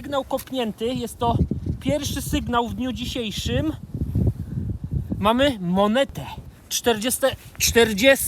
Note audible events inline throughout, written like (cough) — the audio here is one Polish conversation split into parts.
sygnał kopnięty. Jest to pierwszy sygnał w dniu dzisiejszym. Mamy monetę 40, 40,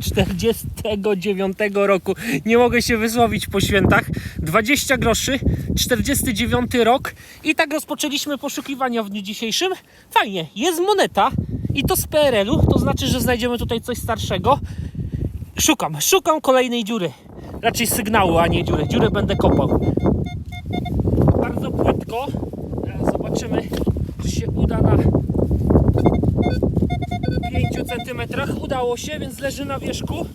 49 roku. Nie mogę się wysłowić po świętach. 20 groszy, 49 rok. I tak rozpoczęliśmy poszukiwania w dniu dzisiejszym. Fajnie, jest moneta i to z PRL-u. To znaczy, że znajdziemy tutaj coś starszego. Szukam, szukam kolejnej dziury. Raczej sygnału, a nie dziury. Dziurę będę kopał. Płytko. Teraz zobaczymy, czy się uda na 5 centymetrach. Udało się, więc leży na wierzchu.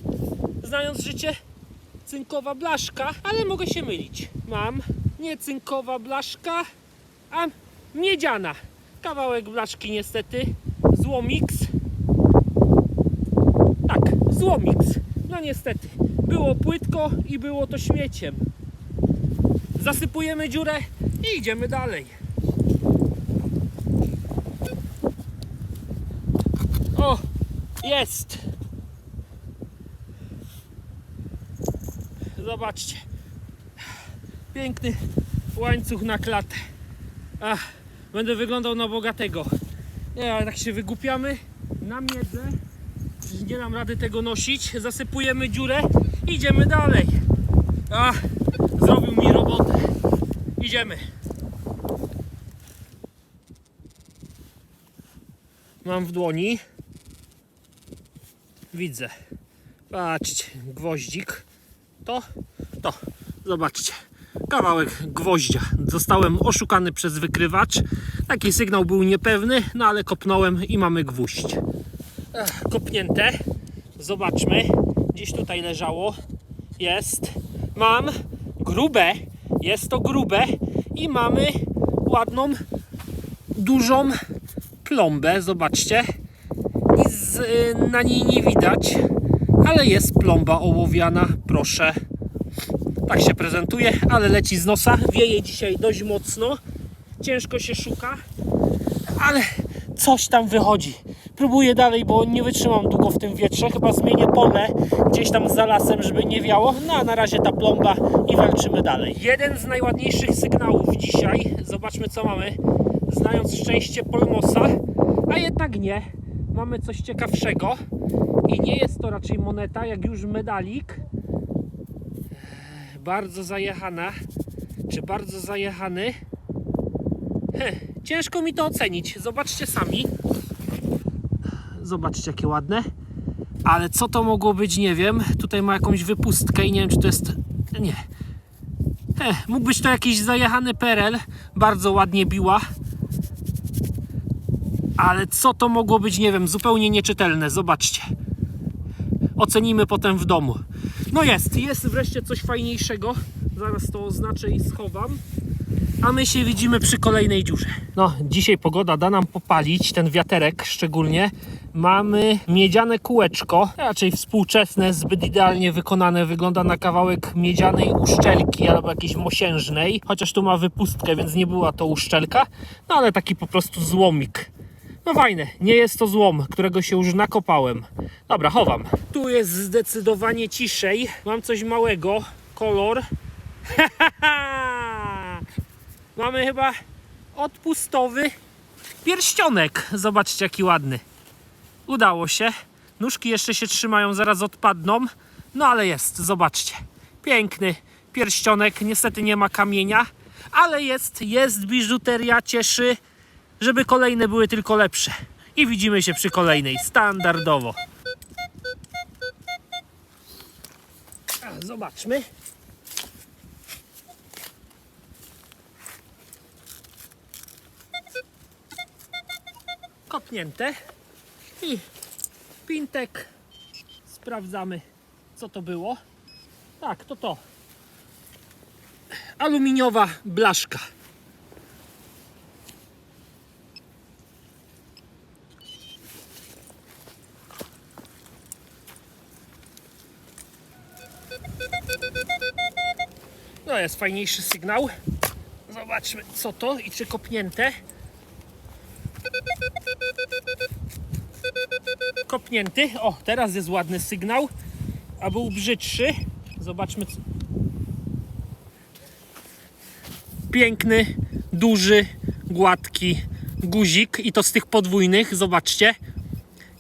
Znając życie, cynkowa blaszka, ale mogę się mylić. Mam nie cynkowa blaszka, a miedziana. Kawałek blaszki niestety. Złomix. Tak, złomix. No niestety. Było płytko i było to śmieciem. Zasypujemy dziurę i idziemy dalej. O, jest. Zobaczcie. Piękny łańcuch na klatę. Ach, będę wyglądał na bogatego. Nie, ale tak się wygłupiamy na miedzę. Nie dam rady tego nosić. Zasypujemy dziurę idziemy dalej. Ach, zrobił mi robotę. Idziemy. Mam w dłoni. Widzę. Patrzcie, gwoździk. To, to, zobaczcie. Kawałek gwoździa. Zostałem oszukany przez wykrywacz. Taki sygnał był niepewny, no ale kopnąłem i mamy gwóźdź. Ech, kopnięte. Zobaczmy. Gdzieś tutaj leżało. Jest. Mam grube. Jest to grube. I mamy ładną, dużą plombę. Zobaczcie. Nic y, na niej nie widać, ale jest plomba ołowiana. Proszę. Tak się prezentuje, ale leci z nosa. Wieje dzisiaj dość mocno. Ciężko się szuka, ale coś tam wychodzi. Próbuję dalej, bo nie wytrzymam długo w tym wietrze. Chyba zmienię pole gdzieś tam za lasem, żeby nie wiało. No a na razie ta plomba i walczymy dalej. Jeden z najładniejszych sygnałów dzisiaj. Zobaczmy co mamy. Znając szczęście Polmosa, a jednak nie. Mamy coś ciekawszego i nie jest to raczej moneta, jak już medalik. Bardzo zajechana, czy bardzo zajechany. Heh, ciężko mi to ocenić. Zobaczcie sami. Zobaczcie, jakie ładne. Ale co to mogło być, nie wiem. Tutaj ma jakąś wypustkę i nie wiem, czy to jest. Nie. Heh, mógł być to jakiś zajechany PRL. Bardzo ładnie biła. Ale co to mogło być, nie wiem, zupełnie nieczytelne. Zobaczcie. Ocenimy potem w domu. No jest, jest wreszcie coś fajniejszego. Zaraz to oznaczę i schowam. A my się widzimy przy kolejnej dziurze. No, dzisiaj pogoda da nam popalić, ten wiaterek szczególnie. Mamy miedziane kółeczko, raczej współczesne, zbyt idealnie wykonane. Wygląda na kawałek miedzianej uszczelki albo jakiejś mosiężnej. Chociaż tu ma wypustkę, więc nie była to uszczelka. No ale taki po prostu złomik. No fajne, nie jest to złom, którego się już nakopałem. Dobra, chowam. Tu jest zdecydowanie ciszej. Mam coś małego. Kolor. (laughs) Mamy chyba odpustowy pierścionek. Zobaczcie, jaki ładny. Udało się. Nóżki jeszcze się trzymają, zaraz odpadną. No ale jest, zobaczcie. Piękny pierścionek. Niestety nie ma kamienia, ale jest, jest biżuteria, cieszy żeby kolejne były tylko lepsze. I widzimy się przy kolejnej, standardowo. Zobaczmy. Kopnięte. I pintek. Sprawdzamy, co to było. Tak, to to. Aluminiowa blaszka. No jest fajniejszy sygnał. Zobaczmy co to i czy kopnięte. Kopnięty. O, teraz jest ładny sygnał. A był brzydszy. Zobaczmy. Piękny, duży, gładki guzik i to z tych podwójnych, zobaczcie.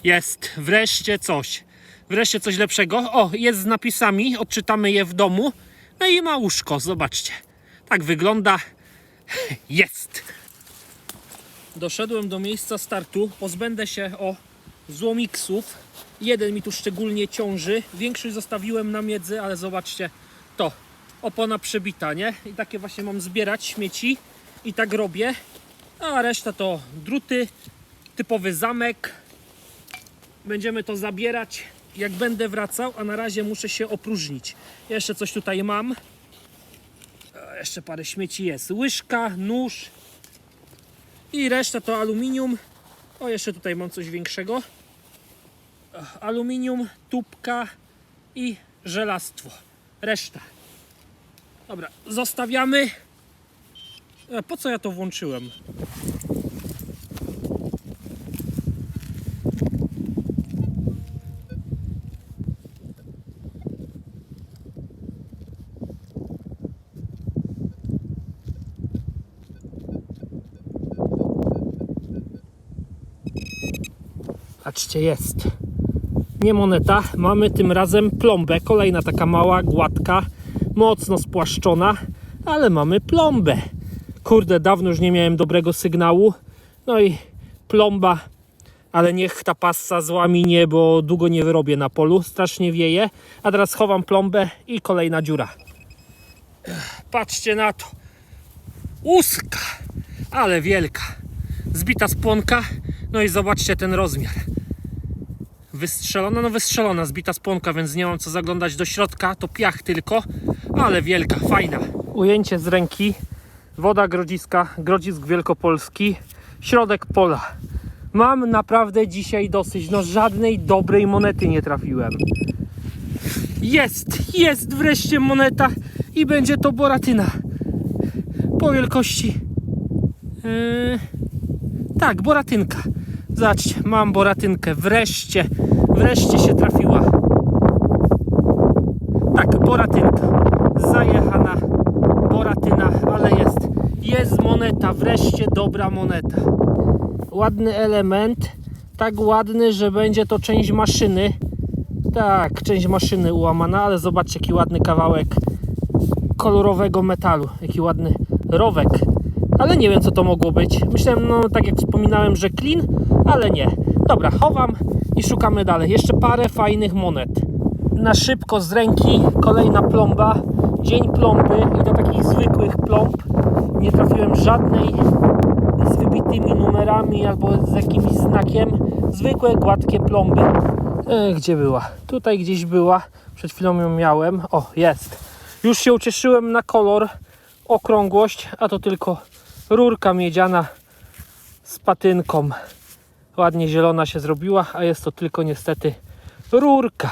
Jest wreszcie coś. Wreszcie coś lepszego. O, jest z napisami, odczytamy je w domu. No i ma łóżko, zobaczcie. Tak wygląda. (laughs) Jest. Doszedłem do miejsca startu. Pozbędę się o złomiksów. Jeden mi tu szczególnie ciąży. Większość zostawiłem na miedzy, ale zobaczcie to. Opona przebita, nie? I takie właśnie mam zbierać śmieci. I tak robię. A reszta to druty, typowy zamek. Będziemy to zabierać jak będę wracał, a na razie muszę się opróżnić. Jeszcze coś tutaj mam. Jeszcze parę śmieci jest. Łyżka, nóż i reszta to aluminium. O, jeszcze tutaj mam coś większego. Aluminium, tubka i żelastwo. Reszta. Dobra, zostawiamy. E, Po co ja to włączyłem? Patrzcie, jest. Nie moneta, mamy tym razem plombę. Kolejna taka mała, gładka, mocno spłaszczona, ale mamy plombę. Kurde, dawno już nie miałem dobrego sygnału. No i plomba, ale niech ta passa złami nie, bo długo nie wyrobię na polu. Strasznie wieje. A teraz chowam plombę i kolejna dziura. Patrzcie na to. Łuska, ale wielka. Zbita spłonka. No i zobaczcie ten rozmiar. Wystrzelona, no wystrzelona, zbita spłonka, więc nie mam co zaglądać do środka. To piach tylko, ale wielka, fajna. Ujęcie z ręki. Woda Grodziska, Grodzisk Wielkopolski, środek pola. Mam naprawdę dzisiaj dosyć, no żadnej dobrej monety nie trafiłem. Jest, jest wreszcie moneta i będzie to Boratyna. Po wielkości. Yy, tak, Boratynka. Zobaczcie, mam Boratynkę. Wreszcie, wreszcie się trafiła. Tak, Boratynka. Zajechana Boratyna, ale jest. Jest moneta, wreszcie dobra moneta. Ładny element. Tak ładny, że będzie to część maszyny. Tak, część maszyny ułamana, ale zobaczcie jaki ładny kawałek kolorowego metalu. Jaki ładny rowek. Ale nie wiem co to mogło być. Myślałem, no tak jak wspominałem, że clean, ale nie. Dobra, chowam i szukamy dalej. Jeszcze parę fajnych monet. Na szybko z ręki kolejna plomba. Dzień plomby i do takich zwykłych plomb nie trafiłem żadnej z wybitymi numerami albo z jakimś znakiem. Zwykłe, gładkie plomby. E, gdzie była? Tutaj gdzieś była. Przed chwilą ją miałem. O, jest. Już się ucieszyłem na kolor, okrągłość, a to tylko rurka miedziana z patynką. Ładnie zielona się zrobiła, a jest to tylko niestety rurka.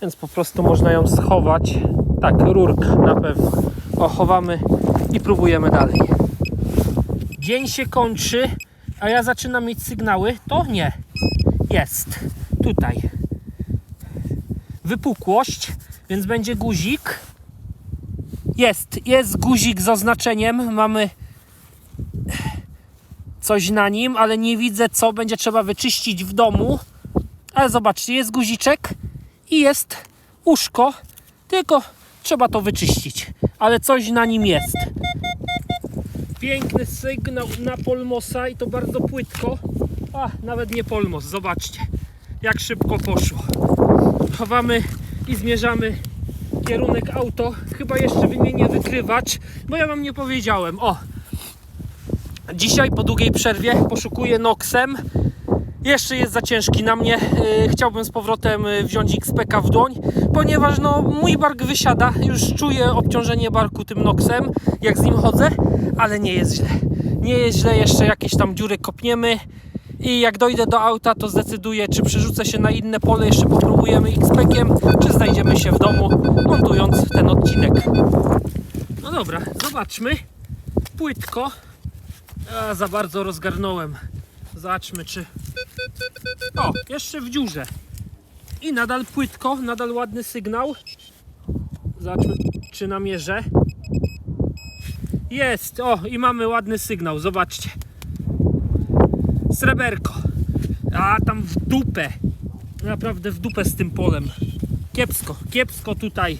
Więc po prostu można ją schować. Tak, rurka na pewno. O, chowamy i próbujemy dalej. Dzień się kończy, a ja zaczynam mieć sygnały. To nie. Jest. Tutaj. Wypukłość, więc będzie guzik. Jest, jest guzik z oznaczeniem. Mamy coś na nim, ale nie widzę co. Będzie trzeba wyczyścić w domu. Ale zobaczcie, jest guziczek i jest uszko. Tylko trzeba to wyczyścić. Ale coś na nim jest. Piękny sygnał na Polmosa i to bardzo płytko. A, nawet nie Polmos, zobaczcie jak szybko poszło. Chowamy i zmierzamy kierunek auto. Chyba jeszcze wymienię wykrywacz, bo ja wam nie powiedziałem. O! Dzisiaj po długiej przerwie poszukuję Noxem. Jeszcze jest za ciężki na mnie. Yy, chciałbym z powrotem yy, wziąć XPK w dłoń, ponieważ no, mój bark wysiada. Już czuję obciążenie barku tym Noxem, jak z nim chodzę, ale nie jest źle. Nie jest źle, jeszcze jakieś tam dziury kopniemy. I jak dojdę do auta, to zdecyduję, czy przerzucę się na inne pole, jeszcze popróbujemy XPkiem, czy znajdziemy się w domu, montując ten odcinek. No dobra, zobaczmy. Płytko. A, za bardzo rozgarnąłem. Zobaczmy, czy... O, jeszcze w dziurze. I nadal płytko, nadal ładny sygnał. Zobaczmy, czy namierzę. Jest, o i mamy ładny sygnał, zobaczcie. Sreberko. A tam w dupę. Naprawdę w dupę z tym polem. Kiepsko, kiepsko tutaj.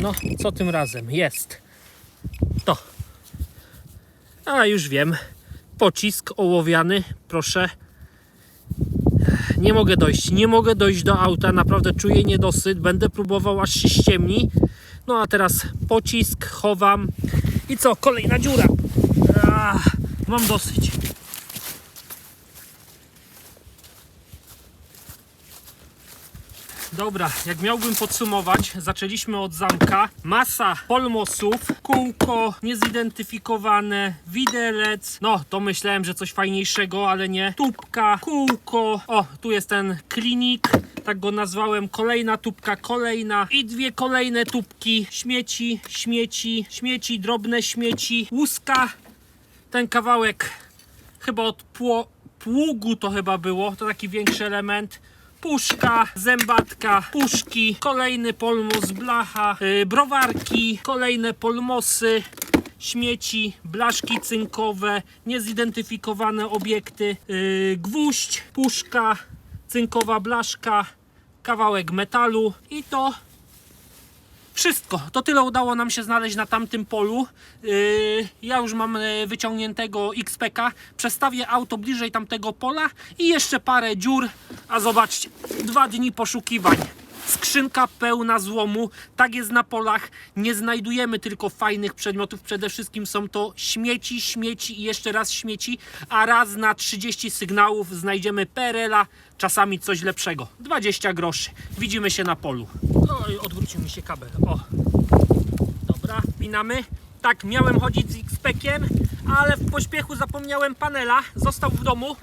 No, co tym razem? Jest. To. A już wiem. Pocisk ołowiany, proszę. Nie mogę dojść, nie mogę dojść do auta, naprawdę czuję niedosyt, będę próbował aż się ściemni. No a teraz pocisk chowam. I co? Kolejna dziura. Ach, mam dosyć. Dobra, jak miałbym podsumować, zaczęliśmy od zamka. Masa polmosów, kółko niezidentyfikowane, widelec. No, to myślałem, że coś fajniejszego, ale nie. Tubka, kółko. O, tu jest ten klinik, tak go nazwałem. Kolejna tubka, kolejna i dwie kolejne tubki. Śmieci, śmieci, śmieci, drobne śmieci, łuska. Ten kawałek chyba od pło, pługu to chyba było, to taki większy element. Puszka, zębatka, puszki, kolejny polmos, blacha, yy, browarki, kolejne polmosy, śmieci, blaszki cynkowe, niezidentyfikowane obiekty, yy, gwóźdź, puszka, cynkowa blaszka, kawałek metalu i to wszystko. To tyle udało nam się znaleźć na tamtym polu. Yy, ja już mam e, wyciągniętego XPK. Przestawię auto bliżej tamtego pola i jeszcze parę dziur. A zobaczcie, dwa dni poszukiwań. Skrzynka pełna złomu, tak jest na polach. Nie znajdujemy tylko fajnych przedmiotów, przede wszystkim są to śmieci, śmieci i jeszcze raz śmieci, a raz na 30 sygnałów znajdziemy perela, czasami coś lepszego. 20 groszy. Widzimy się na polu. Oj, odwrócił mi się kabel. O. Dobra, pinamy. Tak, miałem chodzić z X-Pekiem, ale w pośpiechu zapomniałem panela. Został w domu.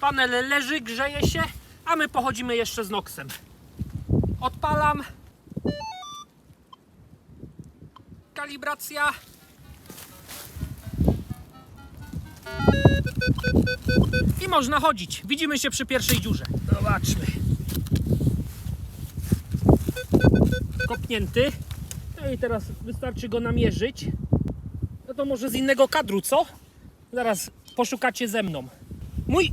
Panel leży, grzeje się, a my pochodzimy jeszcze z Noxem. Odpalam. Kalibracja. I można chodzić. Widzimy się przy pierwszej dziurze. Zobaczmy. Kopnięty. No i teraz wystarczy go namierzyć. No to może z innego kadru, co? Zaraz poszukacie ze mną. Mój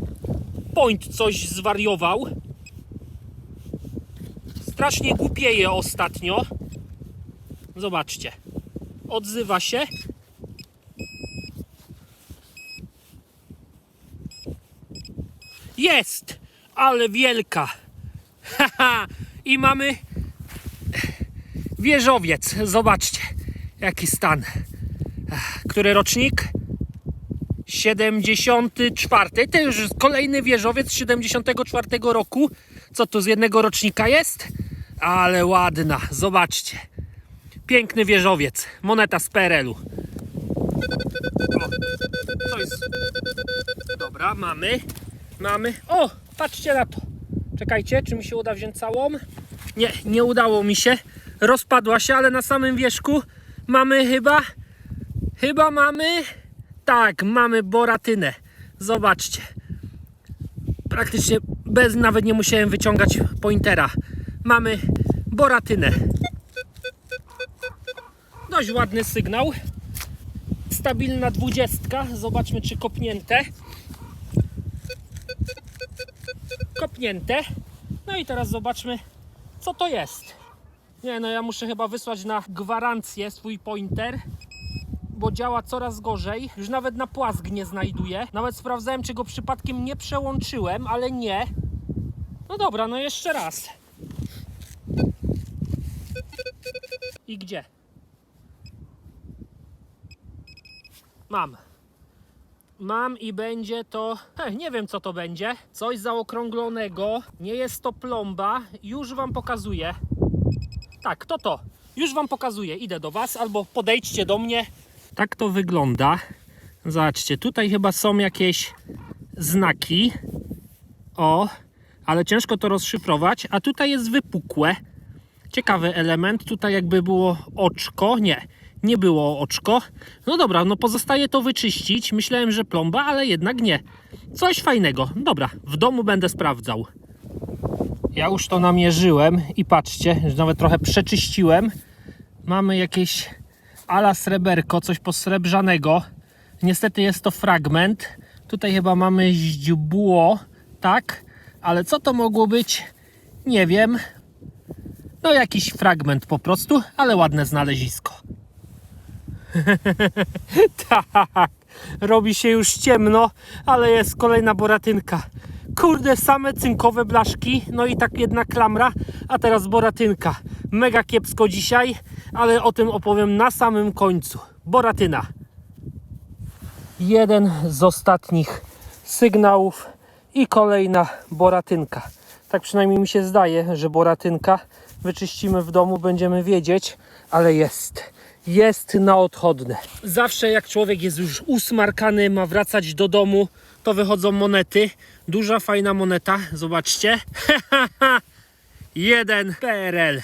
point coś zwariował. Strasznie głupieje ostatnio. Zobaczcie. Odzywa się. Jest! Ale wielka. I mamy wieżowiec. Zobaczcie, jaki stan. Który rocznik? 74. To już kolejny wieżowiec z 74 roku. Co tu z jednego rocznika jest? Ale ładna, zobaczcie. Piękny wieżowiec. Moneta z PRL-u. O, to jest. Dobra, mamy. Mamy. O, patrzcie na to. Czekajcie, czy mi się uda wziąć całą? Nie, nie udało mi się. Rozpadła się, ale na samym wierzchu mamy chyba. Chyba mamy. Tak, mamy boratynę. Zobaczcie. Praktycznie bez nawet nie musiałem wyciągać pointera. Mamy boratynę. Dość ładny sygnał. Stabilna dwudziestka. Zobaczmy, czy kopnięte. Kopnięte. No i teraz zobaczmy, co to jest. Nie, no ja muszę chyba wysłać na gwarancję swój pointer bo działa coraz gorzej. Już nawet na płask nie znajduję. Nawet sprawdzałem, czy go przypadkiem nie przełączyłem, ale nie. No dobra, no jeszcze raz. I gdzie? Mam. Mam i będzie to. Heh, nie wiem co to będzie. Coś zaokrąglonego. Nie jest to plomba. Już wam pokazuję. Tak, to to. Już wam pokazuję. Idę do was albo podejdźcie do mnie. Tak to wygląda. Zobaczcie, tutaj chyba są jakieś znaki. O, ale ciężko to rozszyfrować. A tutaj jest wypukłe. Ciekawy element. Tutaj jakby było oczko. Nie, nie było oczko. No dobra, no pozostaje to wyczyścić. Myślałem, że plomba, ale jednak nie. Coś fajnego. Dobra, w domu będę sprawdzał. Ja już to namierzyłem i patrzcie, że nawet trochę przeczyściłem. Mamy jakieś ala sreberko, coś posrebrzanego. Niestety jest to fragment. Tutaj chyba mamy źdźbło, tak? Ale co to mogło być? Nie wiem. No jakiś fragment po prostu, ale ładne znalezisko. (laughs) tak, robi się już ciemno, ale jest kolejna boratynka. Kurde, same cynkowe blaszki, no i tak jedna klamra, a teraz boratynka. Mega kiepsko dzisiaj, ale o tym opowiem na samym końcu. Boratyna. Jeden z ostatnich sygnałów i kolejna boratynka. Tak przynajmniej mi się zdaje, że boratynka wyczyścimy w domu, będziemy wiedzieć, ale jest. Jest na odchodne. Zawsze jak człowiek jest już usmarkany, ma wracać do domu, to wychodzą monety. Duża, fajna moneta, zobaczcie. (laughs) Jeden PRL.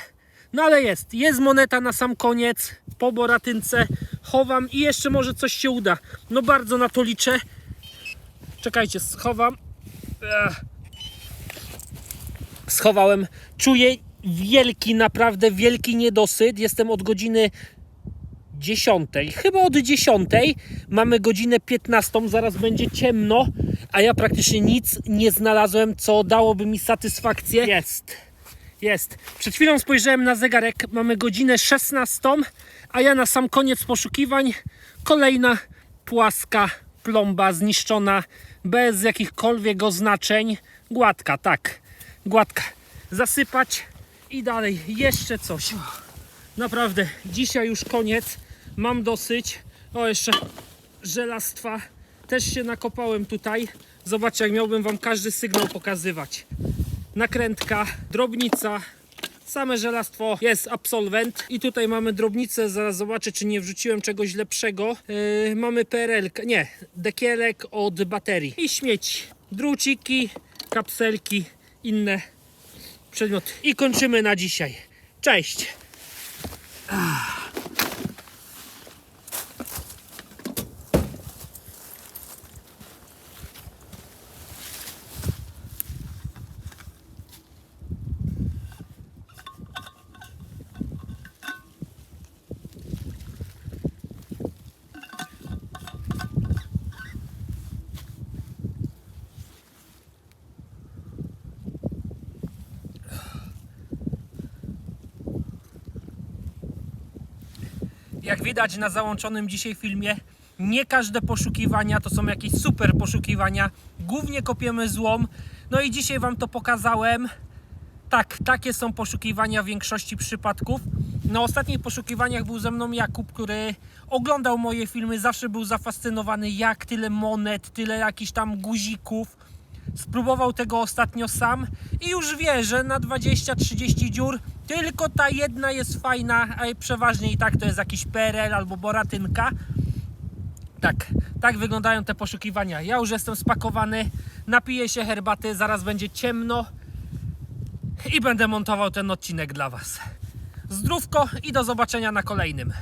No ale jest, jest moneta na sam koniec, po boratynce. Chowam i jeszcze może coś się uda. No bardzo na to liczę. Czekajcie, schowam. Ech. Schowałem. Czuję wielki, naprawdę wielki niedosyt. Jestem od godziny 10. Chyba od 10. Mamy godzinę 15. Zaraz będzie ciemno, a ja praktycznie nic nie znalazłem, co dałoby mi satysfakcję. Jest. Jest. Przed chwilą spojrzałem na zegarek. Mamy godzinę 16, a ja na sam koniec poszukiwań kolejna płaska plomba zniszczona bez jakichkolwiek oznaczeń. Gładka, tak. Gładka. Zasypać i dalej jeszcze coś. Naprawdę, dzisiaj już koniec. Mam dosyć. O, jeszcze żelastwa. Też się nakopałem tutaj. Zobaczcie, jak miałbym wam każdy sygnał pokazywać. Nakrętka, drobnica, same żelastwo, jest absolwent. I tutaj mamy drobnicę, zaraz zobaczę, czy nie wrzuciłem czegoś lepszego. Yy, mamy PRL, nie, dekielek od baterii. I śmieci, druciki, kapselki, inne przedmioty. I kończymy na dzisiaj. Cześć! Widać na załączonym dzisiaj filmie, nie każde poszukiwania to są jakieś super poszukiwania. Głównie kopiemy złom. No i dzisiaj Wam to pokazałem. Tak, takie są poszukiwania w większości przypadków. Na ostatnich poszukiwaniach był ze mną Jakub, który oglądał moje filmy, zawsze był zafascynowany, jak tyle monet, tyle jakichś tam guzików. Spróbował tego ostatnio sam i już wie, że na 20-30 dziur tylko ta jedna jest fajna, a przeważnie i tak to jest jakiś PRL albo boratynka. Tak, tak wyglądają te poszukiwania. Ja już jestem spakowany, napiję się herbaty, zaraz będzie ciemno i będę montował ten odcinek dla Was. Zdrówko i do zobaczenia na kolejnym.